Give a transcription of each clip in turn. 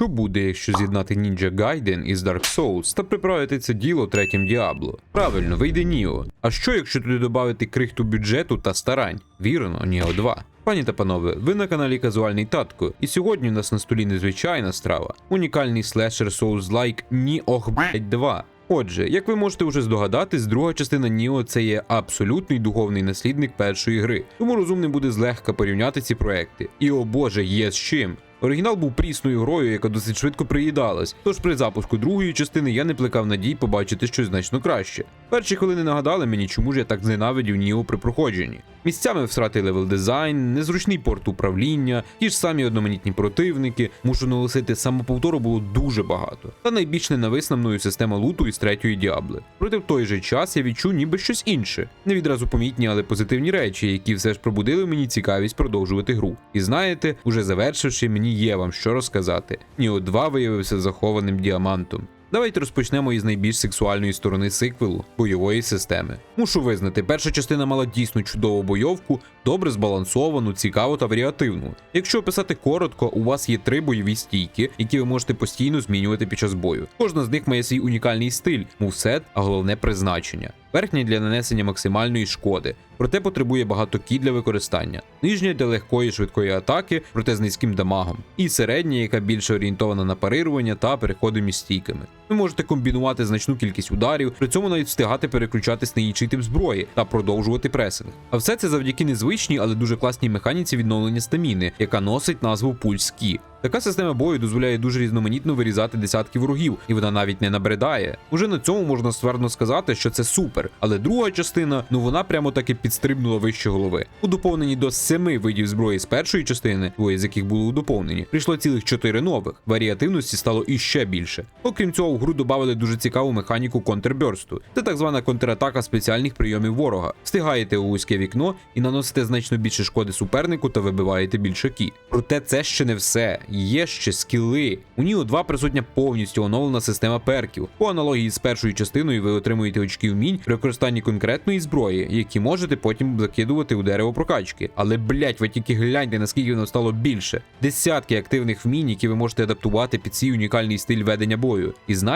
Що буде, якщо з'єднати Ninja Gaiden із Dark Souls та приправити це діло третім Діабло? Правильно, вийде Ніо. А що, якщо туди додати крихту бюджету та старань? Вірно, Ніо 2. Пані та панове, ви на каналі Казуальний Татко, і сьогодні у нас на столі незвичайна страва. Унікальний слешер Souls-like Ніох 2. Отже, як ви можете вже здогадатись, друга частина Ніо це є абсолютний духовний наслідник першої гри, тому розумним буде злегка порівняти ці проекти. І о боже, є з чим. Оригінал був прісною грою, яка досить швидко приїдалась. Тож при запуску другої частини я не плекав надій побачити щось значно краще. Перші хвилини нагадали мені, чому ж я так зненавидів Ніо при проходженні. Місцями всратий левел дизайн, незручний порт управління, ті ж самі одноманітні противники, мушу наголосити, самоповтору було дуже багато. Та найбільш ненависна мною система луту із третьої діабли. Проте в той же час я відчув ніби щось інше. Не відразу помітні, але позитивні речі, які все ж пробудили мені цікавість продовжувати гру. І знаєте, уже завершивши, мені є вам що розказати. Ніо 2 виявився захованим діамантом. Давайте розпочнемо із найбільш сексуальної сторони сиквелу бойової системи. Мушу визнати, перша частина мала дійсно чудову бойовку, добре збалансовану, цікаву та варіативну. Якщо описати коротко, у вас є три бойові стійки, які ви можете постійно змінювати під час бою. Кожна з них має свій унікальний стиль, мувсет, а головне призначення. Верхня для нанесення максимальної шкоди, проте потребує багато кі для використання. Нижня для легкої швидкої атаки, проте з низьким дамагом. І середня, яка більше орієнтована на парирування та переходи між стійками. Ви можете комбінувати значну кількість ударів, при цьому навіть встигати переключатись на інший тип зброї та продовжувати пресинг. А все це завдяки незвичній, але дуже класній механіці відновлення стаміни, яка носить назву пульс кі. Така система бою дозволяє дуже різноманітно вирізати десятки ворогів, і вона навіть не набридає. Уже на цьому можна ствердно сказати, що це супер. Але друга частина, ну вона прямо таки підстрибнула вище голови. У доповненні до семи видів зброї з першої частини, двоє з яких були у доповненні, прийшло цілих чотири нових. Варіативності стало іще більше. Окрім цього, гру додали дуже цікаву механіку контрберсту. Це так звана контратака спеціальних прийомів ворога. Встигаєте у вузьке вікно і наносите значно більше шкоди супернику та вибиваєте більше кі. Проте це ще не все. Є ще скіли. У Ніо 2 присутня повністю оновлена система перків. По аналогії з першою частиною ви отримуєте очки вмінь при використанні конкретної зброї, які можете потім закидувати у дерево прокачки. Але блять, ви тільки гляньте, наскільки воно стало більше. Десятки активних вмінь, які ви можете адаптувати під свій унікальний стиль ведення бою. І знаєте,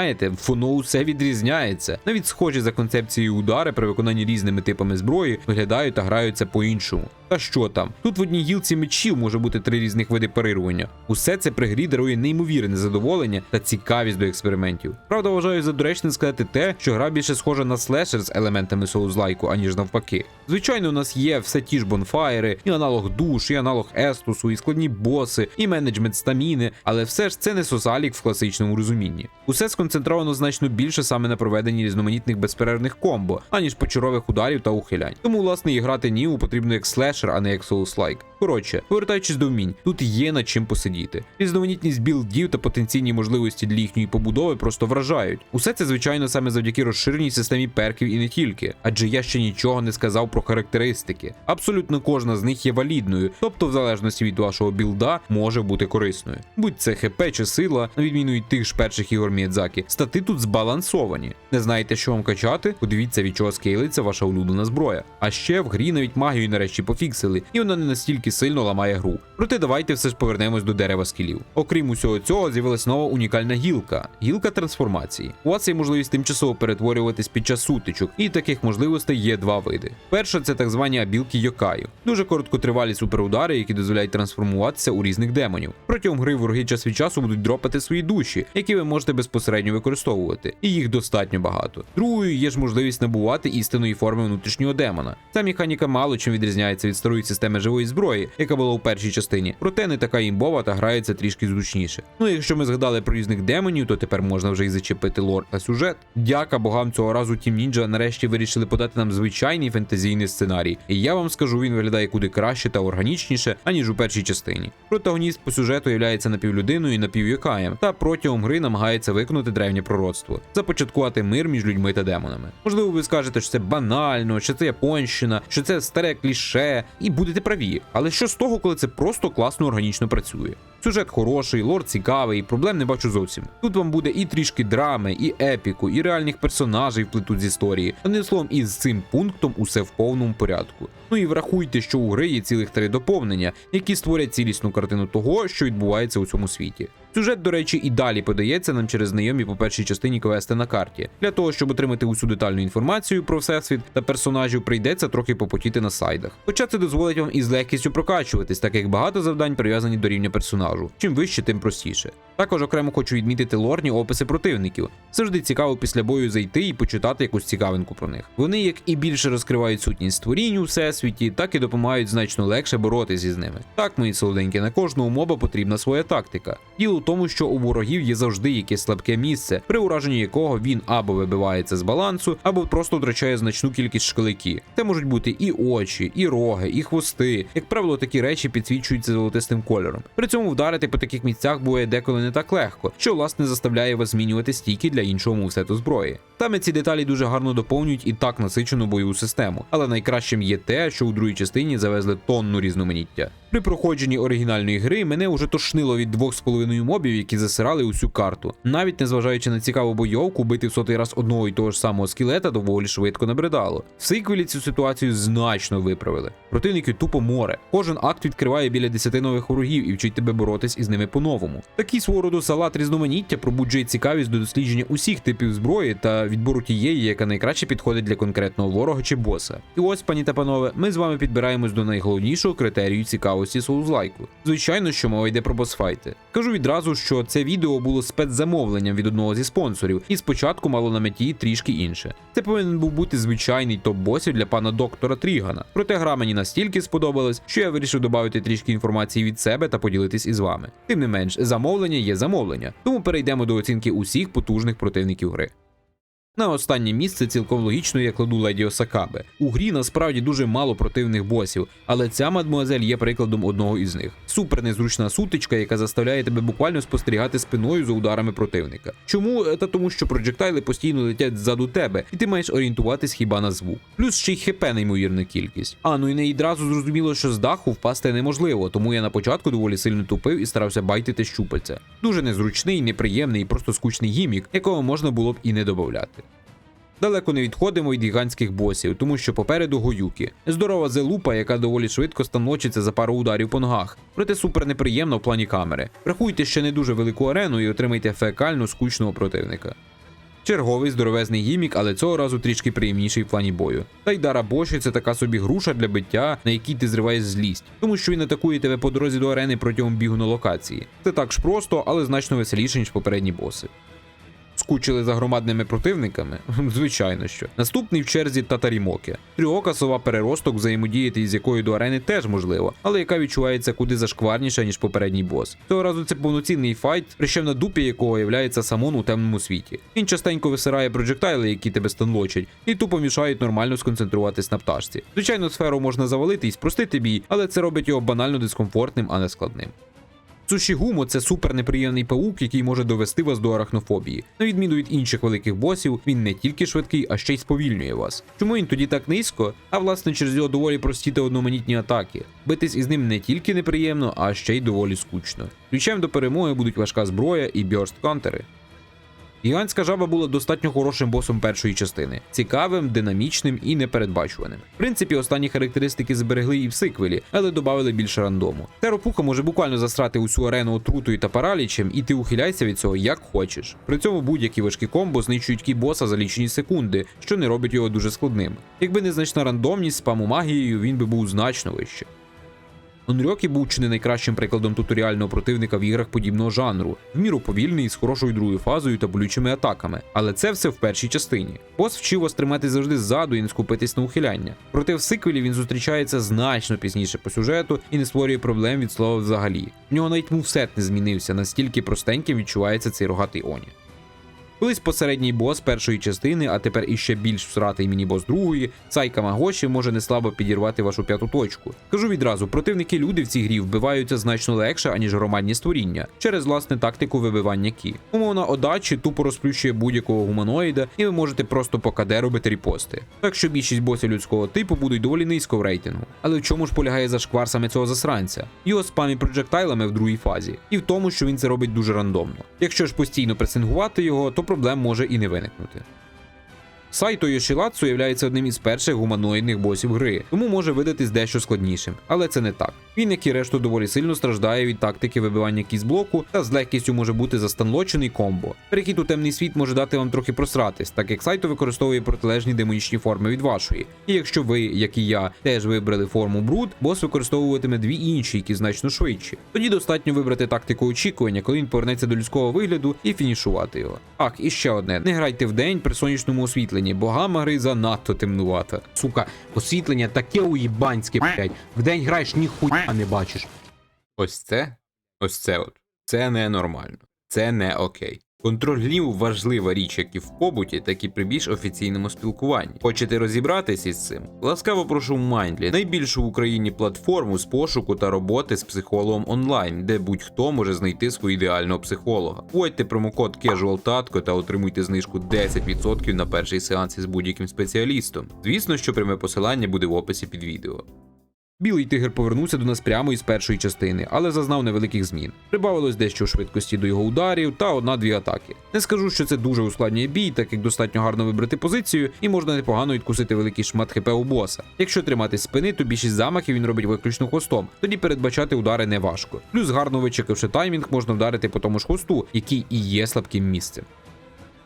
воно усе відрізняється. Навіть схожі за концепцією удари при виконанні різними типами зброї виглядають та граються по-іншому. Та що там? Тут в одній гілці мечів може бути три різних види парирування. Усе це при грі дарує неймовірне задоволення та цікавість до експериментів. Правда, вважаю за доречним сказати те, що гра більше схожа на слешер з елементами соузлайку, аніж навпаки. Звичайно, у нас є все ті ж бонфайри, і аналог душ, і аналог естусу, і складні боси, і менеджмент стаміни, але все ж це не сосалік в класичному розумінні. Усе сконцентровано значно більше саме на проведенні різноманітних безперервних комбо, аніж почарових ударів та ухилянь. Тому, власне, і грати Ніу потрібно як слешер, а не як соус-лайк. Коротше, повертаючись до вмінь, тут є над чим посидіти. Різноманітність білдів та потенційні можливості для їхньої побудови просто вражають. Усе це, звичайно, саме завдяки розширеній системі перків і не тільки, адже я ще нічого не сказав про характеристики. Абсолютно кожна з них є валідною, тобто, в залежності від вашого білда, може бути корисною. Будь це ХП чи сила, на відміну від тих ж перших ігор Міядзакі, стати тут збалансовані. Не знаєте, що вам качати? Подивіться, від чого скейлиться ваша улюблена зброя. А ще в грі навіть магію нарешті пофіксили, і вона не настільки сильно ламає гру. Проте давайте все ж повернемось до дерева скілів. Окрім усього цього, з'явилась нова унікальна гілка гілка трансформації. У вас є можливість тимчасово перетворюватись під час сутичок, і таких можливостей є два види. Перша це так звані абілки Йокаю. Дуже короткотривалі суперудари, які дозволяють трансформуватися у різних демонів. Протягом гри вороги час від часу будуть дропати свої душі, які ви можете безпосередньо використовувати, і їх достатньо багато. Другою є ж можливість набувати істинної форми внутрішнього демона. Ця механіка мало чим відрізняється від старої системи живої зброї, яка була у першій частині, проте не така імбова та грається трішки зручніше. Ну якщо ми згадали про різних демонів, то тепер можна вже й зачепити лор та сюжет. Дяка богам цього разу Team Ninja нарешті вирішили подати нам звичайний фентезійний сценарій. І я вам скажу, він виглядає куди краще та органічніше, аніж у першій частині. Протагоніст по сюжету являється напівлюдиною і напівюкаєм, та протягом гри намагається виконати древнє пророцтво, започаткувати мир між людьми та демонами. Можливо, ви скажете, що це банально, що це японщина, що це старе кліше, і будете праві. Але що з того, коли це просто класно органічно працює? Сюжет хороший, лор цікавий, проблем не бачу зовсім. Тут вам буде і трішки драми, і епіку, і реальних персонажей вплетуть з історії. Одним словом, із цим пунктом усе в повному порядку. Ну і врахуйте, що у гри є цілих три доповнення, які створять цілісну картину того, що відбувається у цьому світі. Сюжет, до речі, і далі подається нам через знайомі по першій частині квести на карті. Для того, щоб отримати усю детальну інформацію про всесвіт та персонажів, прийдеться трохи попотіти на сайдах. Хоча це дозволить вам із легкістю прокачуватись, так як багато завдань прив'язані до рівня персонажу. Чим вище, тим простіше. Також окремо хочу відмітити лорні описи противників. Завжди цікаво після бою зайти і почитати якусь цікавинку про них. Вони як і більше розкривають сутність створінь у всесвіті, так і допомагають значно легше боротися з ними. Так, мої солоденькі, на кожного моба потрібна своя тактика. Діло в тому, що у ворогів є завжди якесь слабке місце, при ураженні якого він або вибивається з балансу, або просто втрачає значну кількість шкалики. Це можуть бути і очі, і роги, і хвости. Як правило, такі речі підсвічуються золотистим кольором. При цьому вдарити по таких місцях буває деколи не так легко, що власне заставляє вас змінювати стійки для іншого мувсету зброї. Саме ці деталі дуже гарно доповнюють і так насичену бойову систему, але найкращим є те, що у другій частині завезли тонну різноманіття. При проходженні оригінальної гри мене уже тошнило від двох з половиною мобів, які засирали усю карту. Навіть незважаючи на цікаву бойовку, бити в сотий раз одного і того ж самого скелета доволі швидко набридало. В сиквелі цю ситуацію значно виправили. Противники тупо море. Кожен акт відкриває біля 10 нових ворогів і вчить тебе боротись із ними по-новому. Такий свого роду салат різноманіття пробуджує цікавість до дослідження усіх типів зброї та відбору тієї, яка найкраще підходить для конкретного ворога чи боса. І ось, пані та панове, ми з вами підбираємось до найголовнішого критерію цікавості соузлайку. Звичайно, що мова йде про босфайти. Кажу відразу, що це відео було спецзамовленням від одного зі спонсорів, і спочатку мало на меті трішки інше. Це повинен був бути звичайний топ босів для пана доктора Трігана. Проте гра мені настільки сподобалась, що я вирішив додати трішки інформації від себе та поділитись із вами. Тим не менш, замовлення є замовлення, тому перейдемо до оцінки усіх потужних противників гри. На останнє місце цілком логічно я кладу Леді Осакабе. У грі насправді дуже мало противних босів, але ця мадмуазель є прикладом одного із них. Супер незручна сутичка, яка заставляє тебе буквально спостерігати спиною за ударами противника. Чому? Та тому, що проджектайли постійно летять ззаду тебе, і ти маєш орієнтуватись хіба на звук. Плюс ще й хп неймовірна кількість. А ну і не відразу зрозуміло, що з даху впасти неможливо, тому я на початку доволі сильно тупив і старався байтити щупальця. Дуже незручний, неприємний і просто скучний гімік, якого можна було б і не додати. Далеко не відходимо від гігантських босів, тому що попереду гоюки. Здорова зелупа, яка доволі швидко станочиться за пару ударів по ногах, проте супер неприємно в плані камери. Рахуйте ще не дуже велику арену і отримайте фекально скучного противника. Черговий здоровезний гімік, але цього разу трішки приємніший в плані бою. Тайдара Боші це така собі груша для биття, на якій ти зриваєш злість, тому що він атакує тебе по дорозі до арени протягом бігу на локації. Це так ж просто, але значно веселіше, ніж попередні боси. Скучили за громадними противниками? Звичайно що. Наступний в черзі Татарімоке. Трьока сова переросток, взаємодіяти із якою до арени теж можливо, але яка відчувається куди зашкварніша, ніж попередній бос. Цього разу це повноцінний файт, причем на дупі якого являється самон у темному світі. Він частенько висирає проджектайли, які тебе станлочать, і тупо мішають нормально сконцентруватись на пташці. Звичайно, сферу можна завалити і спростити бій, але це робить його банально дискомфортним, а не складним. Цушігумо це супер неприємний паук, який може довести вас до арахнофобії. На відміну від інших великих босів, він не тільки швидкий, а ще й сповільнює вас. Чому він тоді так низько? А власне через його доволі прості та одноманітні атаки. Битись із ним не тільки неприємно, а ще й доволі скучно. Ключем до перемоги будуть важка зброя і бьорст контери. Гігантська жаба була достатньо хорошим босом першої частини, цікавим, динамічним і непередбачуваним. В принципі, останні характеристики зберегли і в сиквелі, але додали більше рандому. Теропуха може буквально засрати усю арену отрутою та паралічем, і ти ухиляйся від цього як хочеш. При цьому будь-які важкі комбо знищують кібоса за лічені секунди, що не робить його дуже складним. Якби незначна рандомність спаму магією, він би був значно вище. Онрьокі був чи не найкращим прикладом туторіального противника в іграх подібного жанру, в міру повільний з хорошою другою фазою та болючими атаками. Але це все в першій частині. Бос вчив вас тримати завжди ззаду і не скупитись на ухиляння. Проте в сиквелі він зустрічається значно пізніше по сюжету і не створює проблем від слова взагалі. В нього навіть мувсет не змінився, настільки простеньким відчувається цей рогатий Оні. Колись посередній бос першої частини, а тепер іще більш всратий міні-бос другої, Сайка Магоші може неслабо підірвати вашу п'яту точку. Кажу відразу, противники люди в цій грі вбиваються значно легше, аніж громадні створіння, через власне тактику вибивання кі. Умовна одачі тупо розплющує будь-якого гуманоїда, і ви можете просто по КД робити репости. Так що більшість босів людського типу будуть доволі низько в рейтингу. Але в чому ж полягає зашквар саме цього засранця? Його спамі проджектайлами в другій фазі, і в тому, що він це робить дуже рандомно. Якщо ж постійно пресингувати його, то проблем може і не виникнути. Сайто Йошілацу є одним із перших гуманоїдних босів гри, тому може видатись дещо складнішим, але це не так. Він, як і решту, доволі сильно страждає від тактики вибивання кіз блоку та з легкістю може бути застанлочений комбо. Перехід у темний світ може дати вам трохи просратись, так як сайто використовує протилежні демонічні форми від вашої. І якщо ви, як і я, теж вибрали форму бруд, бос використовуватиме дві інші, які значно швидші. Тоді достатньо вибрати тактику очікування, коли він повернеться до людського вигляду і фінішувати його. Ах, і ще одне: не грайте в день при сонячному освітленні, бо гама гри занадто темнувата. Сука, освітлення таке уїбанське, блять. Вдень граєш ніхуя не бачиш. Ось це, ось це от. Це ненормально. Це не окей. Контроль гніву важлива річ як і в побуті, так і при більш офіційному спілкуванні. Хочете розібратись із цим? Ласкаво прошу Майндлі, найбільшу в Україні платформу з пошуку та роботи з психологом онлайн, де будь-хто може знайти свого ідеального психолога. Вводьте промокод CasualTatko та отримуйте знижку 10% на перший сеанс із будь-яким спеціалістом. Звісно, що пряме посилання буде в описі під відео. Білий тигр повернувся до нас прямо із першої частини, але зазнав невеликих змін. Прибавилось дещо швидкості до його ударів та одна-дві атаки. Не скажу, що це дуже ускладнює бій, так як достатньо гарно вибрати позицію і можна непогано відкусити великий шмат хп у боса. Якщо тримати спини, то більшість замахів він робить виключно хвостом, тоді передбачати удари не важко. Плюс гарно вичекавши таймінг, можна вдарити по тому ж хвосту, який і є слабким місцем.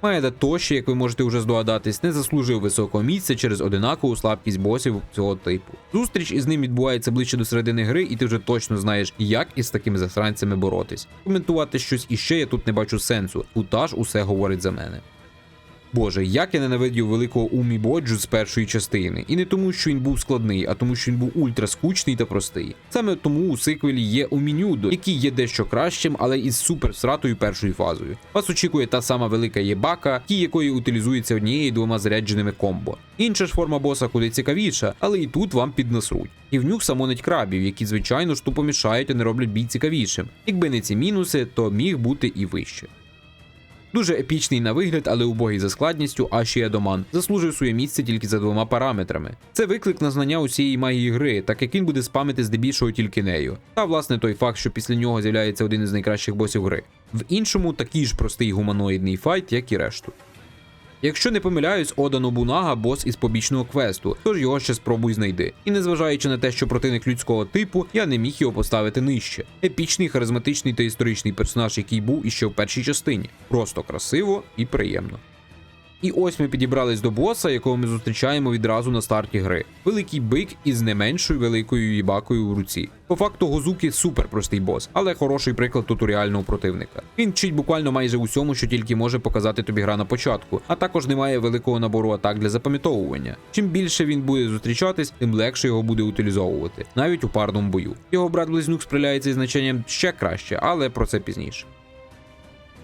Маєда Тоші, як ви можете вже здогадатись, не заслужив високого місця через одинакову слабкість босів цього типу. Зустріч із ним відбувається ближче до середини гри, і ти вже точно знаєш, як із такими засранцями боротись. Коментувати щось іще я тут не бачу сенсу. Утаж усе говорить за мене. Боже, як я ненавидів великого Умі Боджу з першої частини, і не тому, що він був складний, а тому, що він був ультра скучний та простий. Саме тому у сиквелі є Умінюдо, який є дещо кращим, але із супер сратою першою фазою. Вас очікує та сама велика єбака, ті якої утилізується однією двома зарядженими комбо. Інша ж форма боса куди цікавіша, але і тут вам піднасруть. І в нюх самонить крабів, які звичайно ж тупо мішають і не роблять бій цікавішим. Якби не ці мінуси, то міг бути і вище. Дуже епічний на вигляд, але убогий за складністю, Ашіадоман заслужив своє місце тільки за двома параметрами. Це виклик на знання усієї магії гри, так як він буде спамити здебільшого тільки нею. Та власне той факт, що після нього з'являється один із найкращих босів гри. В іншому такий ж простий гуманоїдний файт, як і решту. Якщо не помиляюсь, Ода Нобунага бос із побічного квесту, тож його ще спробуй знайди. І незважаючи на те, що противник людського типу, я не міг його поставити нижче. Епічний, харизматичний та історичний персонаж, який був іще в першій частині. Просто красиво і приємно. І ось ми підібрались до боса, якого ми зустрічаємо відразу на старті гри. Великий бик із не меншою великою їбакою у руці. По факту Гозуки супер простий бос, але хороший приклад туторіального противника. Він вчить буквально майже усьому, що тільки може показати тобі гра на початку, а також не має великого набору атак для запам'ятовування. Чим більше він буде зустрічатись, тим легше його буде утилізовувати, навіть у парному бою. Його брат близнюк справляється із значенням ще краще, але про це пізніше.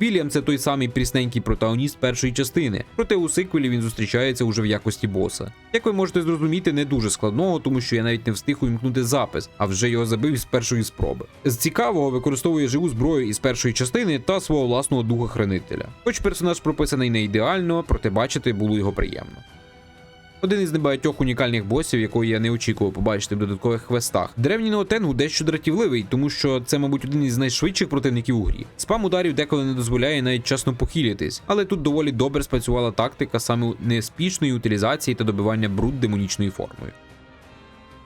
Вільям це той самий прісненький протагоніст першої частини, проте у сиквелі він зустрічається уже в якості боса. Як ви можете зрозуміти, не дуже складного, тому що я навіть не встиг увімкнути запис, а вже його забив з першої спроби. З цікавого використовує живу зброю із першої частини та свого власного духа хранителя. Хоч персонаж прописаний не ідеально, проте бачити було його приємно. Один із небагатьох унікальних босів, якого я не очікував побачити в додаткових квестах. Древній Неотенгу дещо дратівливий, тому що це, мабуть, один із найшвидших противників у грі. Спам ударів деколи не дозволяє навіть часно похилітись, але тут доволі добре спрацювала тактика саме неспішної утилізації та добивання бруд демонічною формою.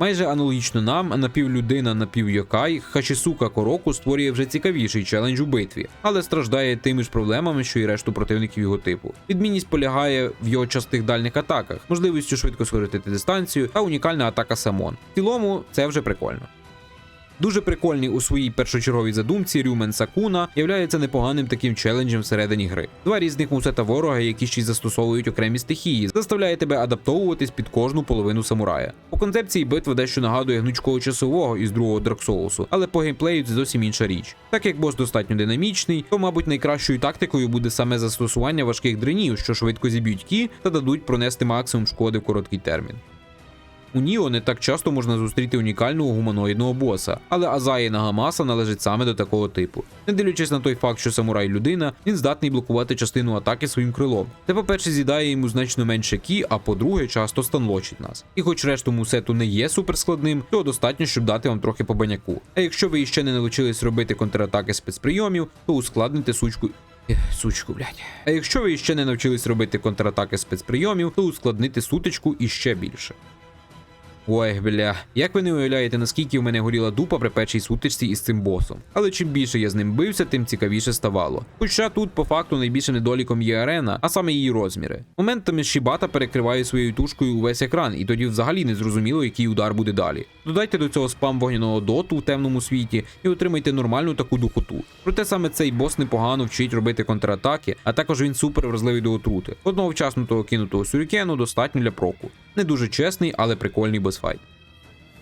Майже аналогічно нам, напівлюдина, напівйокай, Хачісука Короку створює вже цікавіший челендж у битві, але страждає тими ж проблемами, що й решту противників його типу. Відмінність полягає в його частих дальних атаках, можливістю швидко скоротити дистанцію та унікальна атака Самон. В цілому це вже прикольно. Дуже прикольний у своїй першочерговій задумці Рюмен Сакуна являється непоганим таким челенджем всередині гри. Два різних мусета ворога, які ще й застосовують окремі стихії, заставляє тебе адаптовуватись під кожну половину самурая. По концепції битва дещо нагадує гнучкого часового із другого Souls, але по геймплею це зовсім інша річ. Так як бос достатньо динамічний, то, мабуть, найкращою тактикою буде саме застосування важких дренів, що швидко зіб'ють кі та дадуть пронести максимум шкоди в короткий термін. У Ніо не так часто можна зустріти унікального гуманоїдного боса, але Азаї Нагамаса належить саме до такого типу. Не дивлячись на той факт, що самурай людина, він здатний блокувати частину атаки своїм крилом. Це, по-перше, з'їдає йому значно менше кі, а по-друге, часто станлочить нас. І хоч решту мусету не є суперскладним, то достатньо, щоб дати вам трохи по баняку. А якщо ви іще не навчились робити контратаки спецприйомів, то ускладните сучку. Сучку, блядь. А якщо ви ще не навчились робити контратаки спецприйомів, то ускладнити сутичку іще більше. Ой, бля, як ви не уявляєте, наскільки в мене горіла дупа при першій сутичці із цим босом. Але чим більше я з ним бився, тим цікавіше ставало. Хоча тут по факту найбільшим недоліком є арена, а саме її розміри. Моментами Шібата перекриває своєю тушкою увесь екран, і тоді взагалі не зрозуміло, який удар буде далі. Додайте до цього спам вогняного доту в темному світі і отримайте нормальну таку духоту. Проте саме цей бос непогано вчить робити контратаки, а також він супер вразливий до отрути. Одного вчаснутого кинутого сюрікену достатньо для проку. Не дуже чесний, але прикольний босфайт.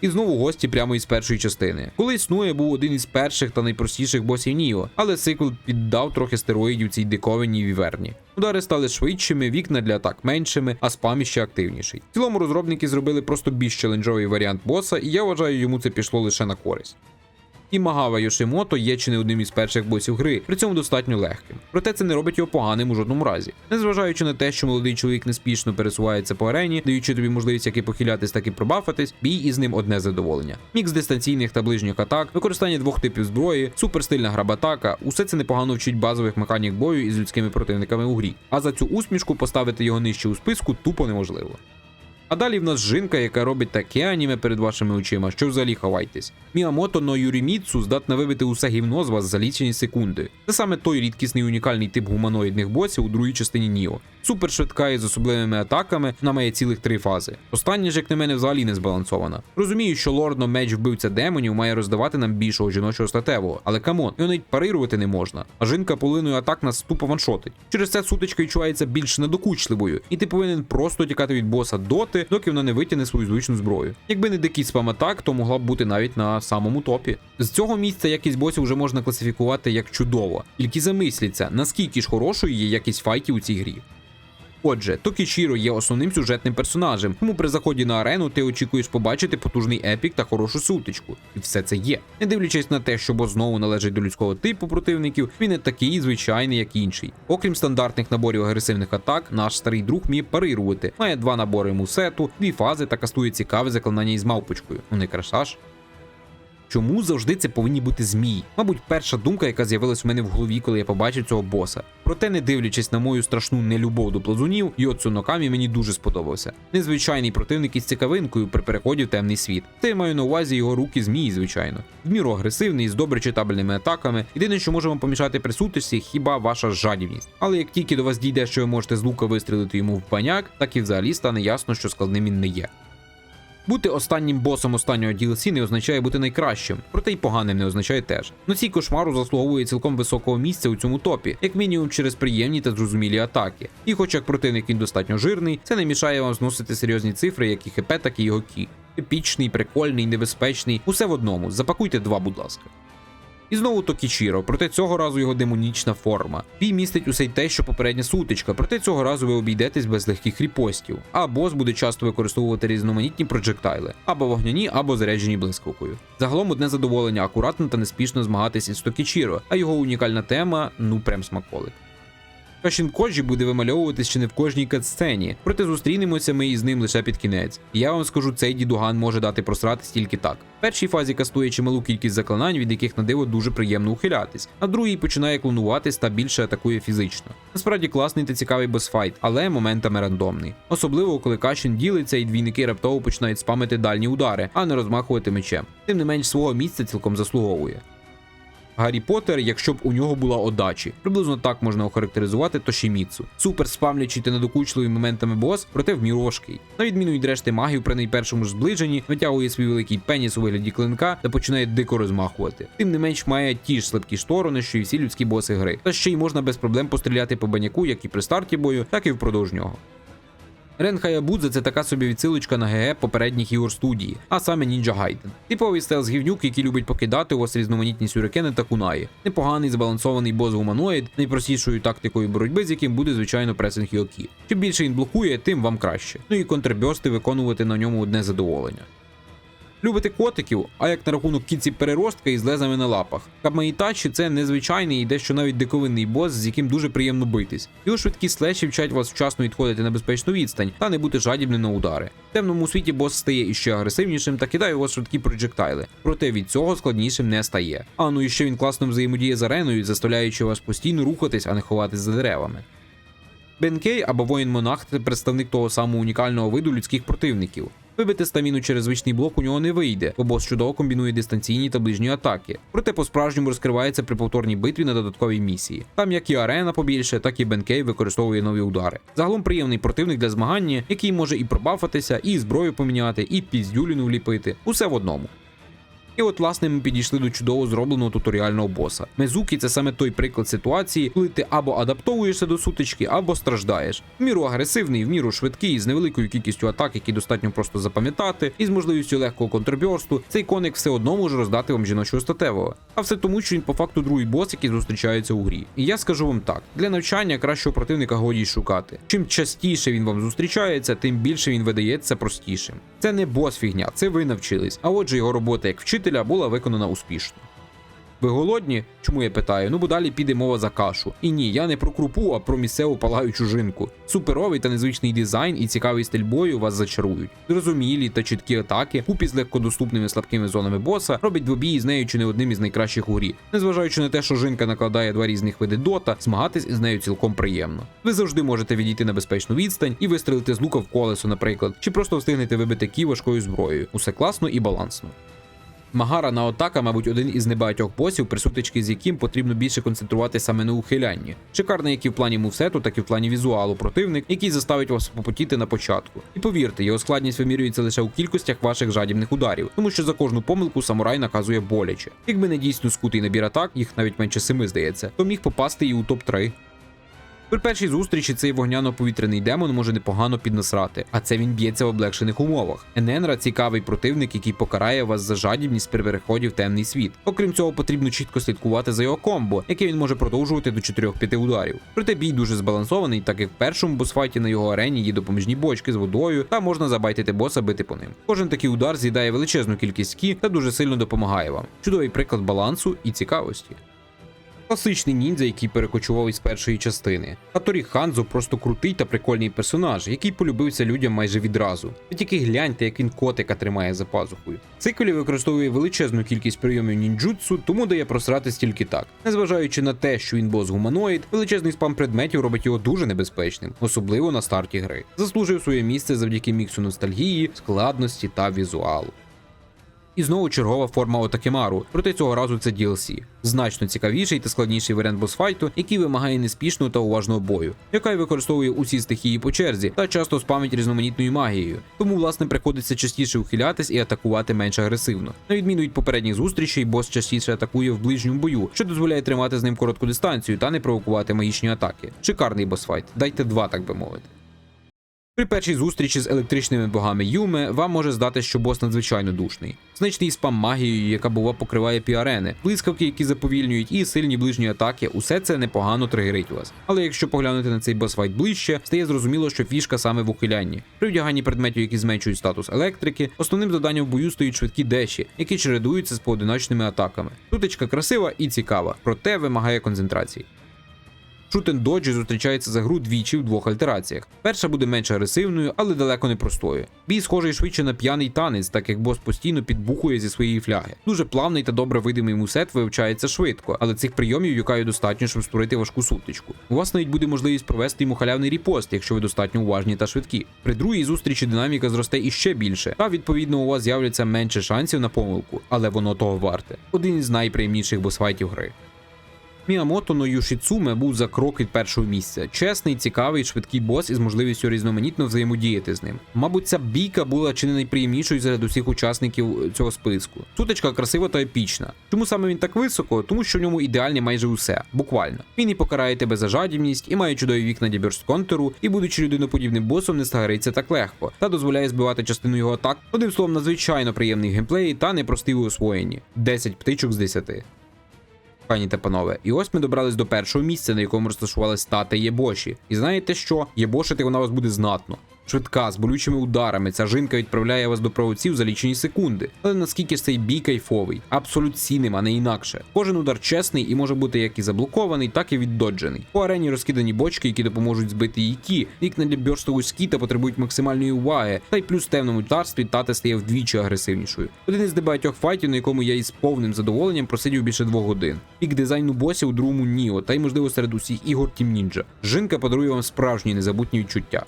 І знову гості прямо із першої частини. Коли існує, був один із перших та найпростіших босів Ніо, але Сикл піддав трохи стероїдів цій диковинній віверні. Удари стали швидшими, вікна для атак меншими, а спам іще активніший. В цілому розробники зробили просто більш челенджовий варіант боса, і я вважаю, йому це пішло лише на користь. І Магава Йошимото є чи не одним із перших босів гри, при цьому достатньо легким. Проте це не робить його поганим у жодному разі. Незважаючи на те, що молодий чоловік неспішно пересувається по арені, даючи тобі можливість як і похилятись, так і пробафатись, бій із ним одне задоволення. Мікс дистанційних та ближніх атак, використання двох типів зброї, суперстильна грабатака, усе це непогано вчить базових механік бою із людськими противниками у грі. А за цю усмішку поставити його нижче у списку тупо неможливо. А далі в нас жінка, яка робить таке аніме перед вашими очима, що взагалі ховайтесь. Міамото но Юріміцу здатна вибити усе гівно з вас за лічені секунди. Це саме той рідкісний унікальний тип гуманоїдних босів у другій частині Ніо. Супер швидка і з особливими атаками, вона має цілих три фази. Остання ж, як на мене, взагалі не збалансована. Розумію, що лордно меч вбивця демонів має роздавати нам більшого жіночого статевого, але камон, його навіть парирувати не можна. А жінка половиною атак нас тупо ваншотить. Через це сутичка відчувається більш недокучливою, і ти повинен просто тікати від боса доти, доки вона не витягне свою звичну зброю. Якби не дикий спам атак, то могла б бути навіть на самому топі. З цього місця якість босів вже можна класифікувати як чудово. Тільки замисліться, наскільки ж хорошою є якість файтів у цій грі. Отже, Токічіро є основним сюжетним персонажем, тому при заході на арену ти очікуєш побачити потужний епік та хорошу сутичку. І все це є. Не дивлячись на те, що бос знову належить до людського типу противників, він не такий звичайний, як інший. Окрім стандартних наборів агресивних атак, наш старий друг вміє парирувати. Має два набори мусету, дві фази та кастує цікаве заклинання із мавпочкою. Не красаж. Чому завжди це повинні бути змії? Мабуть, перша думка, яка з'явилась у мене в голові, коли я побачив цього боса. Проте, не дивлячись на мою страшну нелюбов до плазунів, Йоцу Нокамі мені дуже сподобався. Незвичайний противник із цікавинкою при переході в темний світ. Це я маю на увазі його руки змії, звичайно. В міру агресивний, з добре читабельними атаками. Єдине, що може вам помішати при сутичці, хіба ваша жадібність. Але як тільки до вас дійде, що ви можете з лука вистрілити йому в баняк, так і взагалі стане ясно, що складним він не є. Бути останнім босом останнього DLC не означає бути найкращим, проте й поганим не означає теж. Но цій кошмару заслуговує цілком високого місця у цьому топі, як мінімум через приємні та зрозумілі атаки. І хоч як противник він достатньо жирний, це не мішає вам зносити серйозні цифри, як і ХП, так і його кі. Епічний, прикольний, небезпечний, усе в одному. Запакуйте два, будь ласка. І знову Токічіро, проте цього разу його демонічна форма. Бій містить усе й те, що попередня сутичка, проте цього разу ви обійдетесь без легких ріпостів. А бос буде часто використовувати різноманітні проджектайли, або вогняні, або заряджені блискавкою. Загалом одне задоволення акуратно та неспішно змагатись із Токічіро, а його унікальна тема ну прям смаколик. Кашін Коджі буде вимальовуватись чи не в кожній катсцені, проте зустрінемося ми із ним лише під кінець. І я вам скажу, цей дідуган може дати просратись тільки так. В першій фазі кастує чималу кількість заклинань, від яких на диво дуже приємно ухилятись, а другій починає клонуватись та більше атакує фізично. Насправді класний та цікавий босфайт, але моментами рандомний. Особливо коли Кашін ділиться і двійники раптово починають спамити дальні удари, а не розмахувати мечем. Тим не менш свого місця цілком заслуговує. Гаррі Поттер, якщо б у нього була одачі. Приблизно так можна охарактеризувати Тошіміцу. Супер спамлячий та надокучливий моментами бос, проте в міру важкий. На відміну від решти магів при найпершому ж зближенні, витягує свій великий пеніс у вигляді клинка та починає дико розмахувати. Тим не менш має ті ж слабкі сторони, що й всі людські боси гри. Та ще й можна без проблем постріляти по баняку як і при старті бою, так і впродовж нього. Рен Хаябудзе це така собі відсилочка на ГГ попередніх ігор студії, а саме Ninja Гайден. Типовий стелс гівнюк, який любить покидати у вас різноманітні сюрикени та кунаї. Непоганий збалансований бос гуманоїд, найпростішою тактикою боротьби, з яким буде звичайно пресинг Йокі. Чим більше він блокує, тим вам краще. Ну і контрбьости виконувати на ньому одне задоволення. Любите котиків, а як на рахунок кінці переростка із лезами на лапах. Кабмаїтачі це незвичайний і дещо навіть диковинний бос, з яким дуже приємно битись. Його швидкі слеші вчать вас вчасно відходити на безпечну відстань та не бути жадібним на удари. В темному світі бос стає іще агресивнішим та кидає у вас швидкі проджектайли, проте від цього складнішим не стає. А ну і ще він класно взаємодіє з ареною, заставляючи вас постійно рухатись, а не ховатись за деревами. Бенкей або воїн-монах це представник того самого унікального виду людських противників. Вибити стаміну через звичний блок у нього не вийде, бо бос чудово комбінує дистанційні та ближні атаки. Проте по-справжньому розкривається при повторній битві на додатковій місії. Там як і арена побільше, так і Бенкей використовує нові удари. Загалом приємний противник для змагання, який може і пробафатися, і зброю поміняти, і піздюліну вліпити. Усе в одному. І от, власне, ми підійшли до чудово зробленого туторіального боса. Мезукі це саме той приклад ситуації, коли ти або адаптовуєшся до сутички, або страждаєш. В міру агресивний, в міру швидкий, з невеликою кількістю атак, які достатньо просто запам'ятати, і з можливістю легкого контрбьорсту, цей коник все одно може роздати вам жіночого статевого. А все тому, що він по факту другий бос, який зустрічається у грі. І я скажу вам так: для навчання кращого противника годі шукати. Чим частіше він вам зустрічається, тим більше він видається простішим. Це не бос фігня, це ви навчились. А отже, його робота як вчителя була виконана успішно. Ви голодні? Чому я питаю? Ну бо далі піде мова за кашу. І ні, я не про крупу, а про місцеву палаючу жинку. Суперовий та незвичний дизайн і цікавий стиль бою вас зачарують. Зрозумілі та чіткі атаки, купі з легкодоступними слабкими зонами боса, робить двобій з нею чи не одним із найкращих у грі. Незважаючи на те, що жинка накладає два різних види дота, змагатись із нею цілком приємно. Ви завжди можете відійти на безпечну відстань і вистрелити з лука в колесо, наприклад, чи просто встигнете вибити кі важкою зброєю. Усе класно і балансно. Магара на Отака, мабуть, один із небагатьох босів, при з яким потрібно більше концентрувати саме на ухилянні. Шикарний як і в плані мувсету, так і в плані візуалу противник, який заставить вас попотіти на початку. І повірте, його складність вимірюється лише у кількостях ваших жадібних ударів, тому що за кожну помилку самурай наказує боляче. Якби не дійсно скутий набір атак, їх навіть менше семи здається, то міг попасти і у топ-3. При першій зустрічі цей вогняно-повітряний демон може непогано піднасрати, а це він б'ється в облегшених умовах. Ененра цікавий противник, який покарає вас за жадібність при переході в темний світ. Окрім цього, потрібно чітко слідкувати за його комбо, яке він може продовжувати до 4-5 ударів. Проте бій дуже збалансований, так як в першому босфайті на його арені є допоміжні бочки з водою, та можна забайтити боса бити по ним. Кожен такий удар з'їдає величезну кількість кі та дуже сильно допомагає вам. Чудовий приклад балансу і цікавості. Класичний ніндзя, який перекочував із першої частини. Хаторі Ханзо просто крутий та прикольний персонаж, який полюбився людям майже відразу. Ви тільки гляньте, як він котика тримає за пазухою. Циколі використовує величезну кількість прийомів нінджутсу, тому дає просратись тільки так. Незважаючи на те, що він бос гуманоїд, величезний спам предметів робить його дуже небезпечним, особливо на старті гри. Заслужив своє місце завдяки міксу ностальгії, складності та візуалу. І знову чергова форма Отакемару, проте цього разу це DLC. Значно цікавіший та складніший варіант босфайту, який вимагає неспішного та уважного бою, яка й використовує усі стихії по черзі та часто спамить різноманітною магією. Тому, власне, приходиться частіше ухилятись і атакувати менш агресивно. На відміну від попередніх зустрічей, бос частіше атакує в ближньому бою, що дозволяє тримати з ним коротку дистанцію та не провокувати магічні атаки. Шикарний босфайт, дайте два, так би мовити. При першій зустрічі з електричними богами Юме вам може здати, що бос надзвичайно душний. Значний спам магією, яка бува покриває піарени, блискавки, які заповільнюють, і сильні ближні атаки, усе це непогано тригерить вас. Але якщо поглянути на цей босфайт ближче, стає зрозуміло, що фішка саме в ухилянні. При вдяганні предметів, які зменшують статус електрики, основним завданням в бою стоїть швидкі деші, які чередуються з поодиночними атаками. Тутечка красива і цікава, проте вимагає концентрації. Шутен Доджі зустрічається за гру двічі в двох альтераціях. Перша буде менш агресивною, але далеко не простою. Бій схожий швидше на п'яний танець, так як бос постійно підбухує зі своєї фляги. Дуже плавний та добре видимий мусет вивчається швидко, але цих прийомів юкаю достатньо, щоб створити важку сутичку. У вас навіть буде можливість провести йому халявний ріпост, якщо ви достатньо уважні та швидкі. При другій зустрічі динаміка зросте іще більше, та відповідно у вас з'являться менше шансів на помилку, але воно того варте. Один із найприємніших босфайтів гри. Міамото но Юшіцуме був за крок від першого місця. Чесний, цікавий, швидкий бос із можливістю різноманітно взаємодіяти з ним. Мабуть, ця бійка була чи не найприємнішою серед усіх учасників цього списку. Сутичка красива та епічна. Чому саме він так високо? Тому що в ньому ідеальне майже усе, буквально. Він і покарає тебе за жадібність, і має чудові вікна контуру, і будучи людиноподібним босом, не стагариться так легко, та дозволяє збивати частину його атак. Одним словом, надзвичайно приємний геймплей та непростий у освоєнні. 10 птичок з 10. Пані та панове, і ось ми добрались до першого місця, на якому розташувалась тата Єбоші. І знаєте що? Єбошити вона вас буде знатно. Швидка, з болючими ударами, ця жінка відправляє вас до правоців за лічені секунди. Але наскільки цей бій кайфовий, абсолют цінним, а не інакше. Кожен удар чесний і може бути як і заблокований, так і віддоджений. По арені розкидані бочки, які допоможуть збити її кі, вікна для бьорсту вузькі та потребують максимальної уваги. Та й плюс в темному тарстві тата стає вдвічі агресивнішою. Один із дебагатьох файтів, на якому я із повним задоволенням просидів більше двох годин. Пік дизайну босів у другому Ніо, та й можливо серед усіх ігор Team Ninja. Жінка подарує вам справжні незабутні відчуття.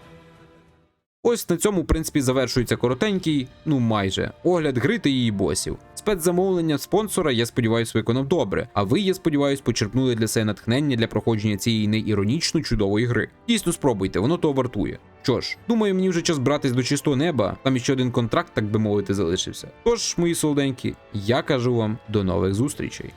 Ось на цьому, в принципі, завершується коротенький, ну майже, огляд гри та її босів. Спецзамовлення спонсора, я сподіваюся, виконав добре. А ви, я сподіваюся, почерпнули для себе натхнення для проходження цієї неіронічно чудової гри. Дійсно спробуйте, воно того вартує. Що ж, думаю, мені вже час братись до чистого неба, там іще один контракт, так би мовити, залишився. Тож, мої солоденькі, я кажу вам до нових зустрічей.